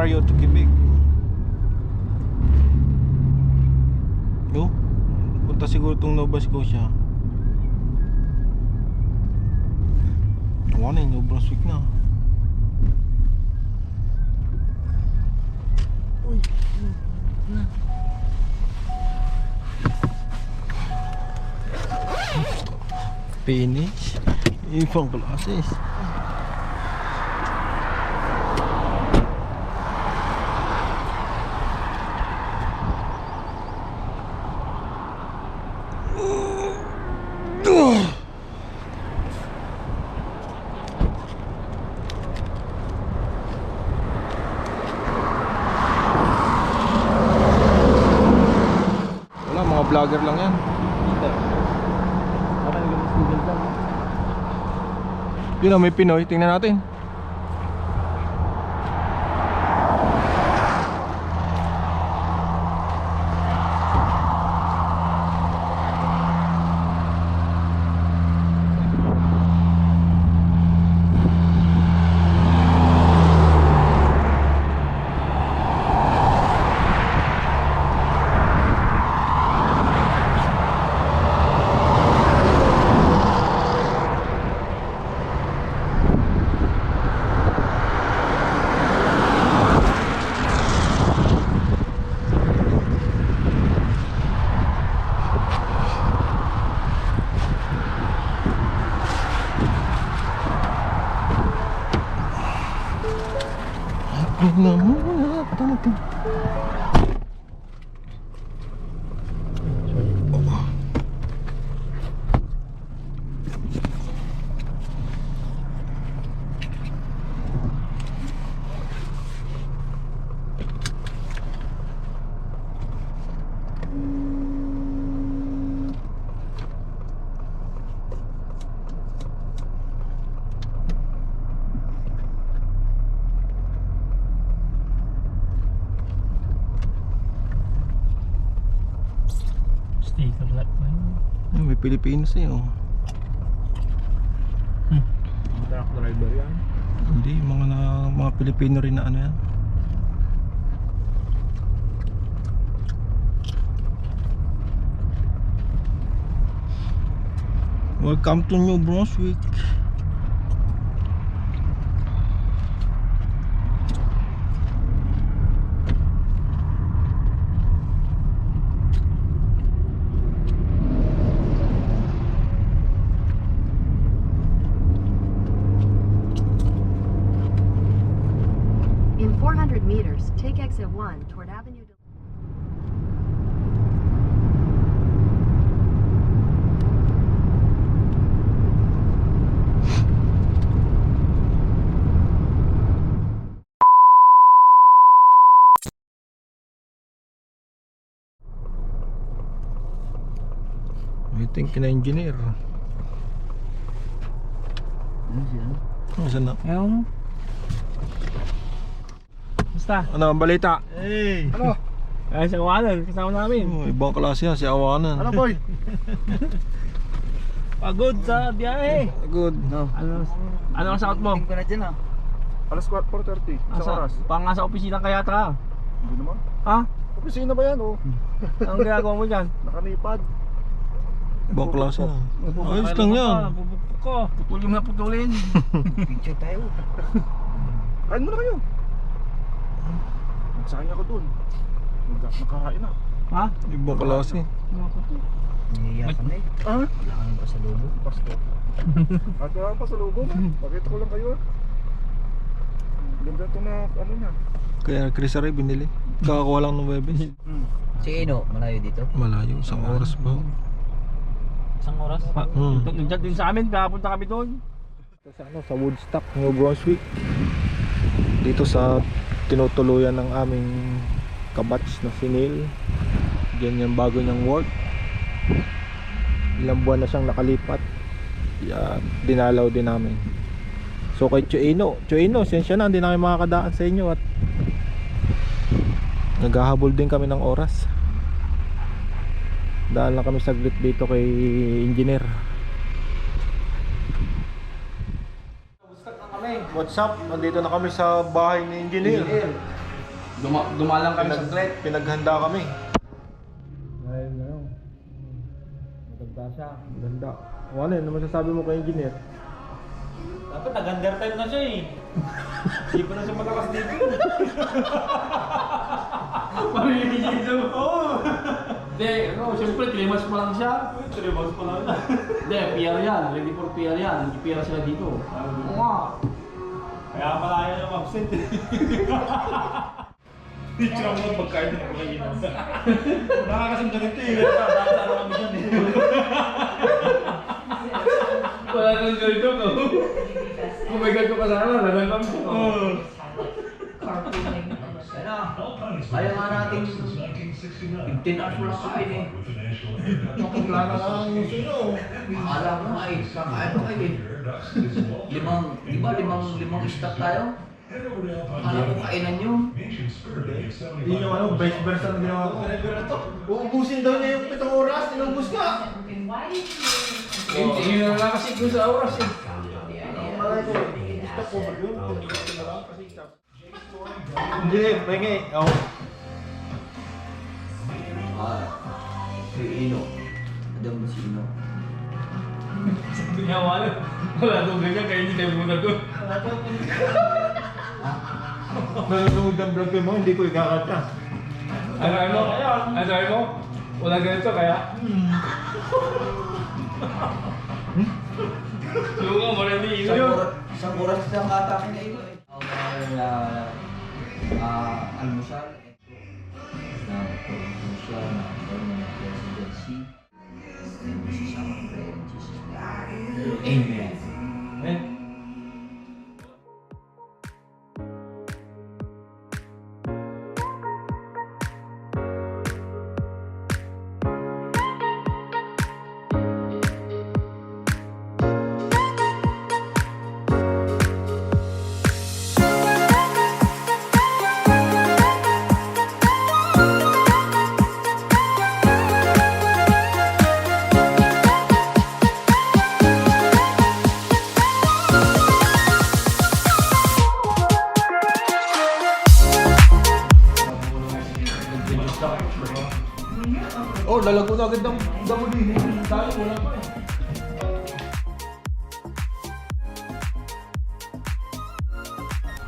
Ontario to Quebec. No? Punta siguro itong Nova Scotia. Wala na New Brunswick na. Uy. Finish. Ibang klases. Wala, mga vlogger lang yan. Yun o, may Pinoy. Tingnan natin. Huwag na muna natin. Sticker lot pa yun. Ay, may Pilipinas eh oh. Truck driver yan. Hindi, mga na, mga Pilipino rin na ano yan. Welcome to New Brunswick. Meters, take exit 1 toward Avenue de Waiting kina engineer. Ano saan na? Ayun. Basta. Ano ang balita? Hey! Ano? Ay, sa kawalan, kasama namin. Oh, ibang klase yan, si Awanan. Ano boy? Pagod sa biyahe. Good. Ano, ano ang sakot mo? ko na dyan ah. Alas 4.30, isang Asa, oras. pang nasa opisina kaya ta. Hindi naman. Ha? Opisina ba yan oh? Anong ginagawa mo dyan? Nakanipad. Ibang klase na. Ayos lang yan. Bubukpok ko. Putulin na putulin. Picture tayo. Kain muna kayo. Nagsayang ako dun. Nag- Nakakain na. ha? Ibang klase. Naiiyakan na eh. Ah? Wala kang pa sa lubo. Pasto. At wala pa sa lubo mo. Pakita ko lang kayo ah. Ganda ito na ano niya. Kaya Chris Aray binili. Kakakuha lang ng Webes. Si Eno, malayo dito. Malayo, isang oras pa. Isang oras? Pa, Hmm. Nagdyan din sa amin, papunta kami doon. Sa ano, sa Woodstock, New Brunswick. Dito sa tinutuluyan ng aming kabats na si Neil. Diyan yung bago niyang work. Ilang buwan na siyang nakalipat. Yan, dinalaw din namin. So kay Chuino, Chuino, sensya na, hindi namin makakadaan sa inyo at naghahabol din kami ng oras. Dahil lang kami saglit dito kay engineer. What's up? Nandito na kami sa bahay ni engineer. Duma dumalang kami sa thread. Pinaghanda kami. Ngayon na yun. Maganda siya. Maganda. O ano yun? Ano masasabi mo kay engineer? Dapat nag-under time na siya eh. Hindi pa na siya malakas dito. Pamimigil siya. Oo. Hindi, ano, siyempre 3 months pa lang siya. 3 months pa lang. Hindi, PR yan. Ready for PR yan. Hindi PR sila dito. Oo nga. Kaya pala ayaw yung absent eh. Hindi siya mo pagkain ng pagkain. Nakakasing ganito eh. Dapat ano kami dyan eh. Wala kang ganito ko. Oh my God, ko kasama. Nagagam ko. Ano? Ayaw nga natin 15 hours wala kain eh. Wala na lang yung sino. Akala ko nga eh, kakain pa kayo eh. Limang, di ba limang, limang tayo? Akala ko kainan nyo. Hindi yung ano, vice versa na ginawa ko. Uubusin daw niya yung pitong oras. Inubus ka. Hindi na lang kasi kung sa oras eh. Malay ko. Gusto ko ba yun? Na. Hindi, pengi. Ako. Ah, si Ino. Adam mo si Ino. Hindi niya wala. Wala daw ganyan kaya hindi tayo muna doon. Nanonood ng vlog mo, hindi ko ikakata. Ano ano? Ano sabi mo? Wala ganito kaya? Suka mo rin ni Ino Isang yun. oras, isang oras lang ata akin na Ino eh. Ako na, ah, almusal.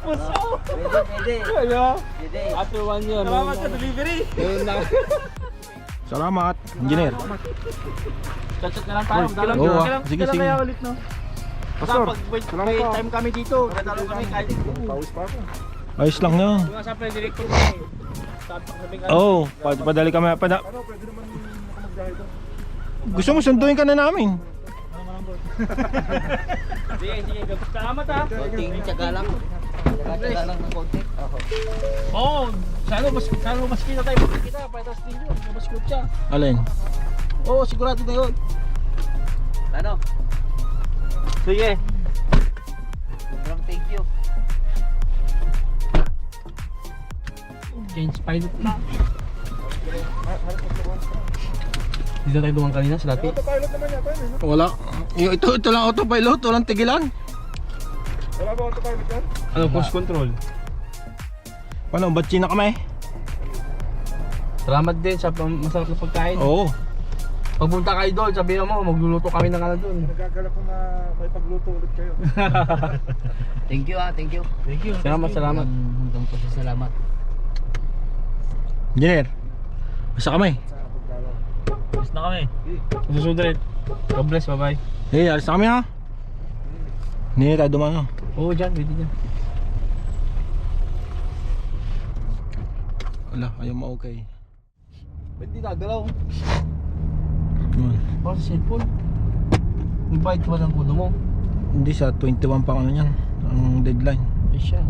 Pwede, pwede. Ano? Pwede. after one year. Salamat sa delivery. Salamat, engineer. Chat-chat na lang tayo. Kailan, Oo, ah. kailan, Sige, kailan sige. kaya ulit no? Pastor, pag salamat may time kami dito, dadalo kami kahit Pawis pa ako. Ayos lang yun. Yung nga sa director ko eh. Oo, oh, padali kami. Pada Ano, pwede naman magdahil doon. Gusto mo sunduin ka na namin. Sige, sige. Salamat ha. Konting tsaga lang. Tsaga-tsaga lang ng konti. Oo, oh, sana mas sana mas kita tayo mas kita para tas ninyo, mas kutsa. Alin? Oo, sigurado na yun. Ano? Sige. Sobrang thank you. Change pilot na. Dito tayo dumaan kanina sa dati. Autopilot naman yata yun? Wala. Ito, ito lang autopilot, walang tigilan. Wala ba autopilot yan? Ano, cruise control. Ano, ba't China kami? Salamat din sa pang- masarap na pagkain. Oo. Pagpunta kayo doon, sabihin mo, magluluto kami ng ano doon. Nagagalak ko na may pagluto ulit kayo. Thank you ah, thank you. Thank you. Salamat, salamat. Hanggang po sa salamat. Engineer, basta pagdalaw. Yes na kami. Susunod ulit. God bless, bye-bye. Hey, alis na kami ha. Hindi na tayo dumano. Oo, dyan, pwede dyan. Wala, ayaw mo okay. Ba't di nagalaw? Yun. Baka sa cellphone. Nag-bite ba ng kulo mo? Hindi sa 21 pa ano yan, ang deadline. Ay siya.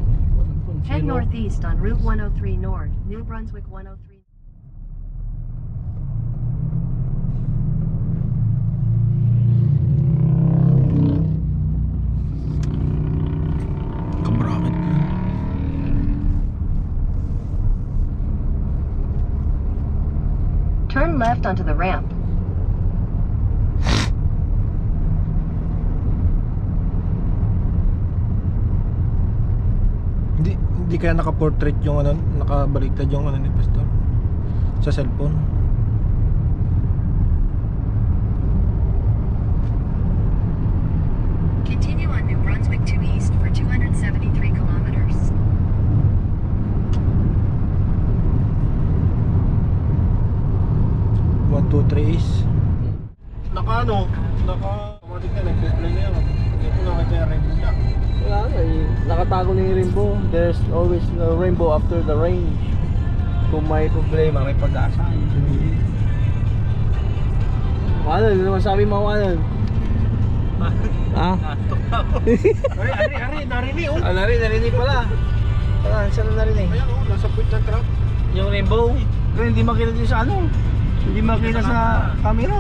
Head northeast on Route 103 North, New Brunswick 103. Kabrakit ko yun. Turn left onto the ramp. Hindi, hindi kaya naka-portrait yung ano, nakabaliktad yung ano ni Pastor sa cellphone. Continue on New Brunswick to East for 273 kilometers. One, two, three is Naka ano? Naka automatic na nag-display na yan Hindi ko nakita yung rainbow niya Wala na eh. Nakatago na yung rainbow. There's a rainbow after the rain. Kung may problema, may pag-asa. Ano naman sabi mo, Wanan? Ah? Ari, ari, ari, narinig oh Ah, narinig, narinig pala. Ah, saan na narinig? Ayan oh, nasa point ng truck Yung rainbow. Pero hindi makita dito sa ano. Hindi makita sa camera.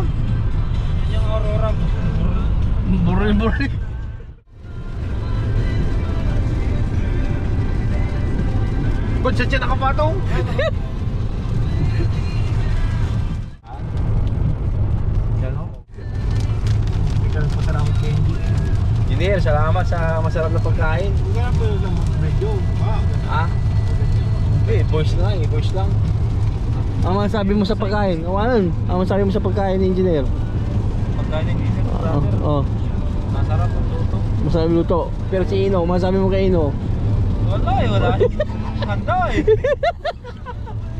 Yung aurora Buril, buril. Ba't siya siya nakapatong? Oh Engineer, salamat sa masarap na pagkain. Ah? Eh, voice lang, eh, voice lang. Ang masabi mo sa pagkain? Awanan, ang masabi mo sa pagkain ni engineer? Pagkain hindi siya Oo. Oh, Masarap ang luto masarap luto. Pero si Ino, masabi mo kay Ino? Wala eh, wala matanda eh.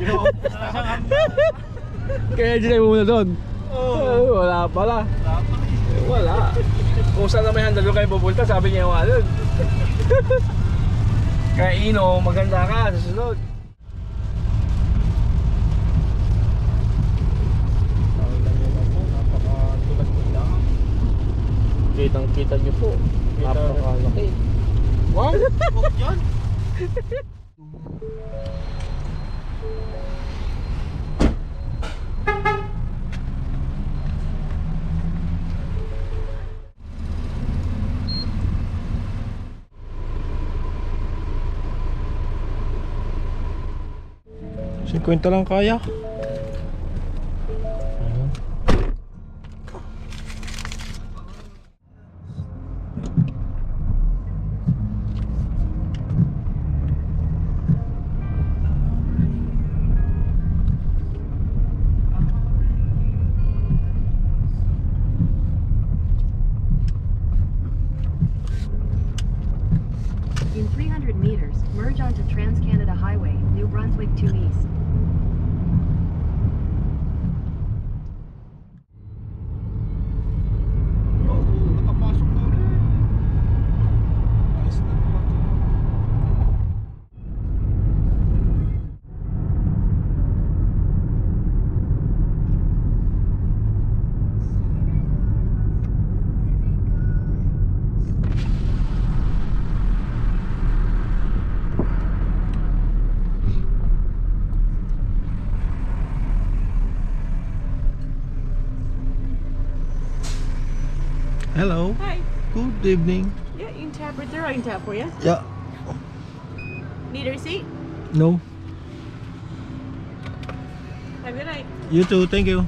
Ginawa ko sa Kaya dyan kayo muna doon. Ay, wala pala. Eh, Wala. Kung saan na may handal doon kayo pupunta, sabi niya yung ano. Kaya Ino, maganda ka sa sunod. Kitang kita niyo po. Napakalaki. Wow! Huwag yun. 50 lang kaya. Hello. Hi. Good evening. Yeah, you can tap right there. I can tap for you. Yeah. Need a receipt? No. Have a good night. You too. Thank you.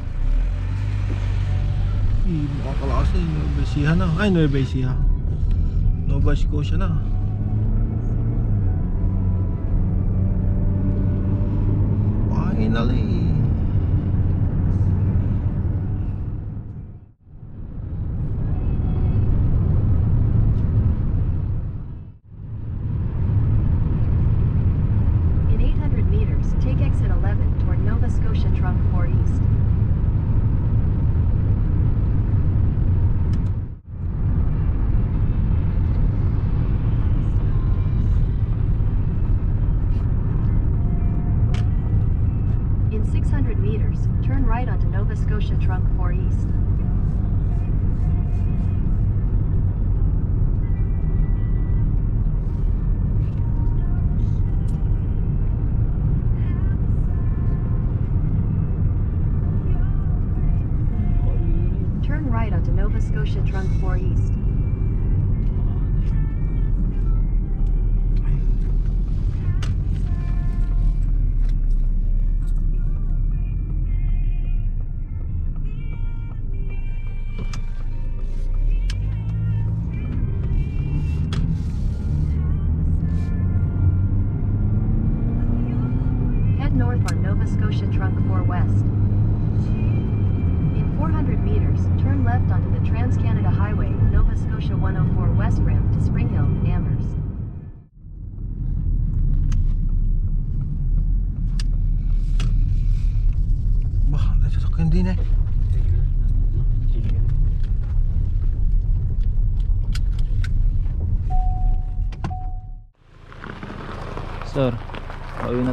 Eh, mukhang kalakas na. Nueva Ecija na. Ay, Nueva Ecija. Nova Scotia na. Nova Scotia Trunk 4 East.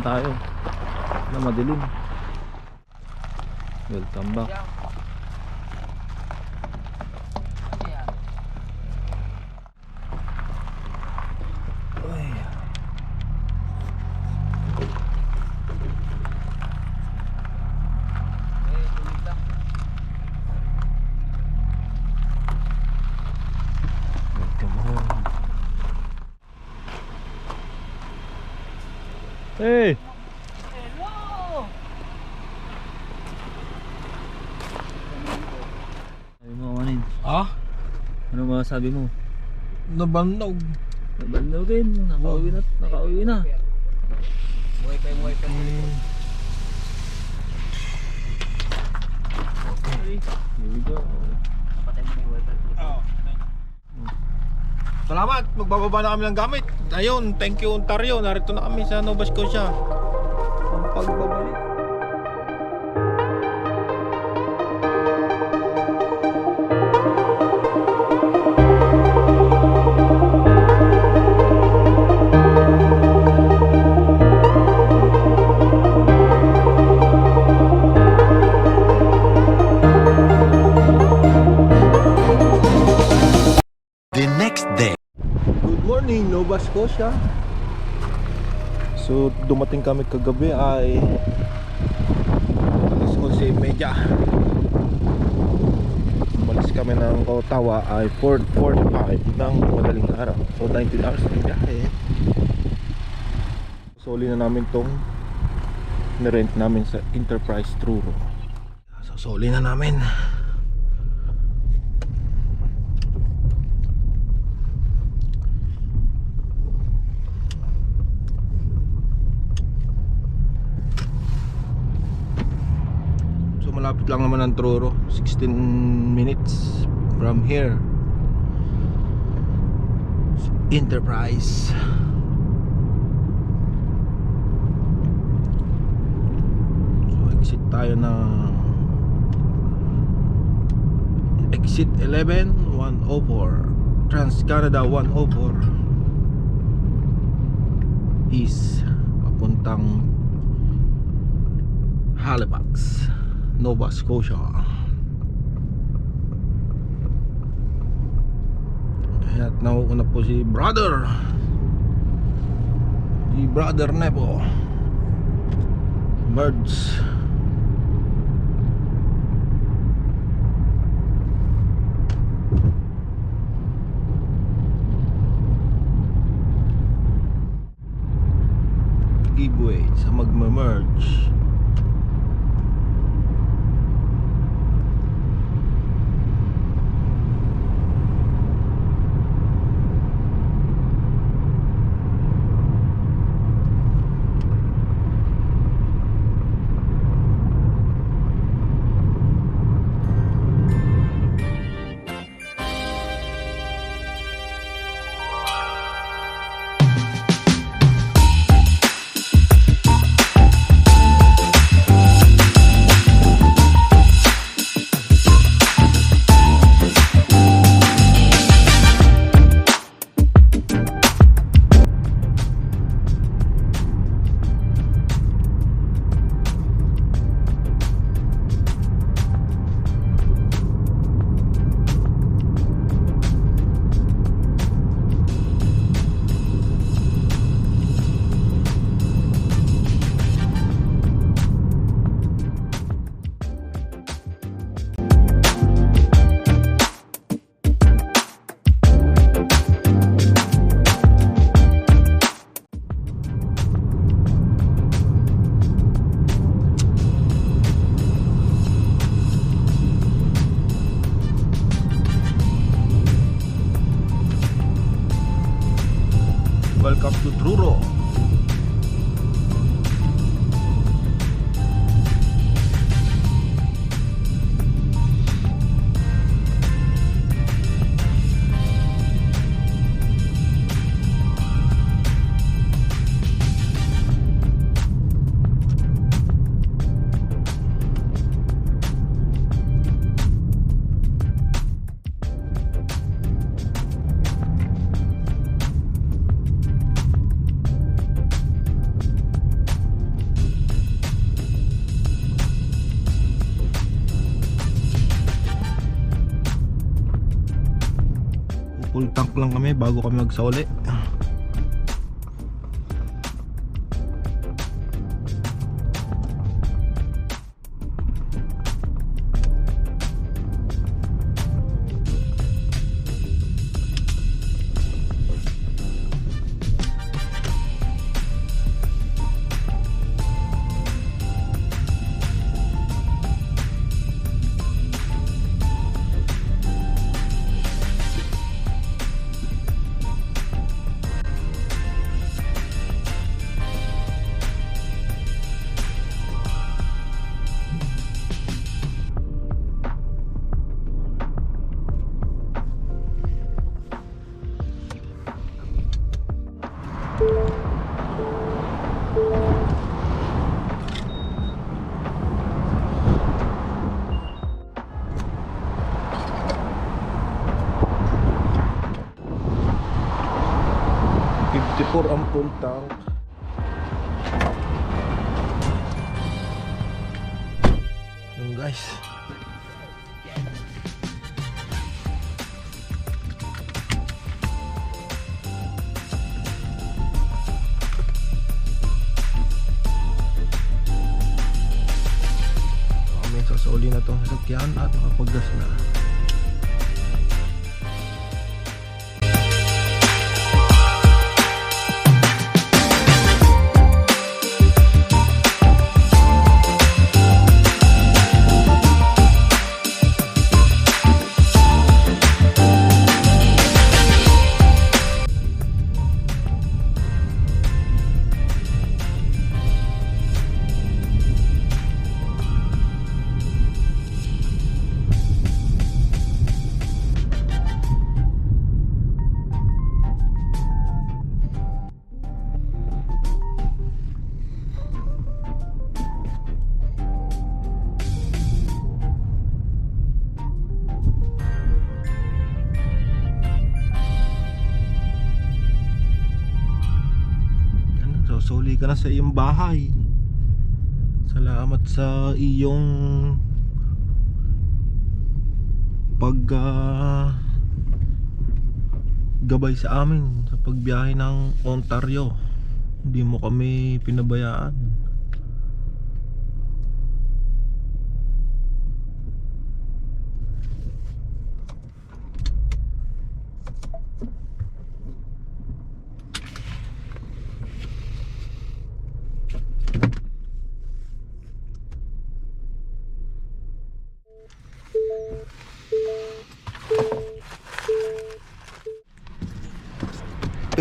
Tayo. Na madilim. Welcome back. Ay. Welcome home. Hey! Sabi mo, Manin. Ah? Masasabi mo? Nabandaw. Nabalogin, nakauwi na, nakauwi na. Okay, here we go. Salamat, magbababa na kami ng gamit. Ayun, thank you Ontario. Narito na kami sa Nova Scotia. Scotia. So, dumating kami kagabi ay alas 11.30. Umalis kami ng Ottawa ay 4.45 ng madaling araw. So, 19 hours na biyahe. Soli na namin tong nirent namin sa Enterprise Truro. So, na namin. So malapit lang naman ang Truro. 16 minutes from here. Enterprise. So exit tayo na Exit 11 104 Trans-Canada 104 East Papuntang Halifax Nova Scotia. At nauuna po si brother. Si brother Nepo. Birds. Giveaway sa magma-merge lang kami bago kami magsauli Fifty-four ang full tank Yun guys. Kami sasuli na itong sasakyan at nakapagdas na na sa iyong bahay. Salamat sa iyong pag ah, gabay sa amin sa pagbiyahe ng Ontario. Hindi mo kami pinabayaan.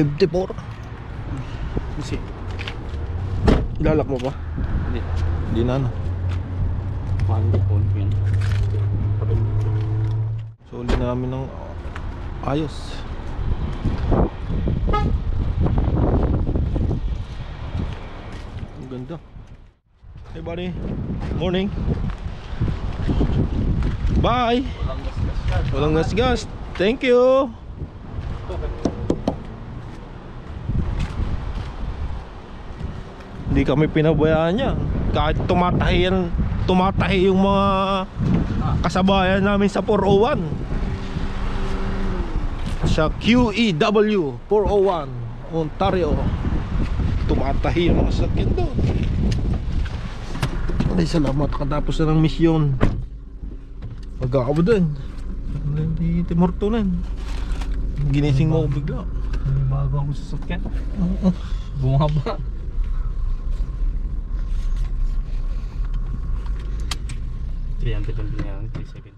Fifty-four. Kasi, Ilalak mo pa? hindi. Hindi na no. Mahal ko po yun. Suli namin ng ayos. Ang ganda. Hey buddy. Morning. Bye. Walang gasgas. Thank you. Hindi kami pinabayaan niya. Kahit tumatahi yan, tumatahi yung mga kasabayan namin sa 401 sa QEW 401 Ontario. Tumatahi yung mga sakyan doon. Ay salamat. Katapos na ng misyon. Mag-aabo din. Hindi timortunan ginising mo ako bigla. May bago akong sasakyan. Bumaba. Triante Pembimbingan Trisebe